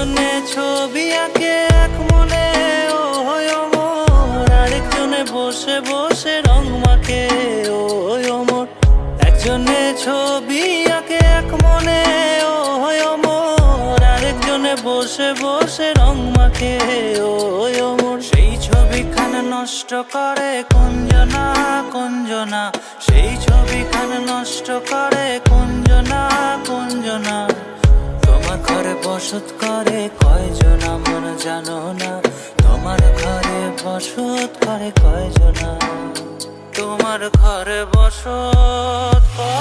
একজনে ছবি আঁকে এক মনে। ও আরেকজনে বসে বসে রং মাখে। ও হয় একজনে ছবি আঁকে এক মনে। ও হয় আরেকজনে বসে বসে রং মাখে। ও হয় অমর, সেই ছবিখানে নষ্ট করে কুঞ্জনা কুঞ্জনা। সেই ছবিখানে নষ্ট করে কুঞ্জনা কুঞ্জনা। বসত করে, কয়জন আমার জানো না? তোমার ঘরে বসত করে, কয়জন? তোমার ঘরে বসত করে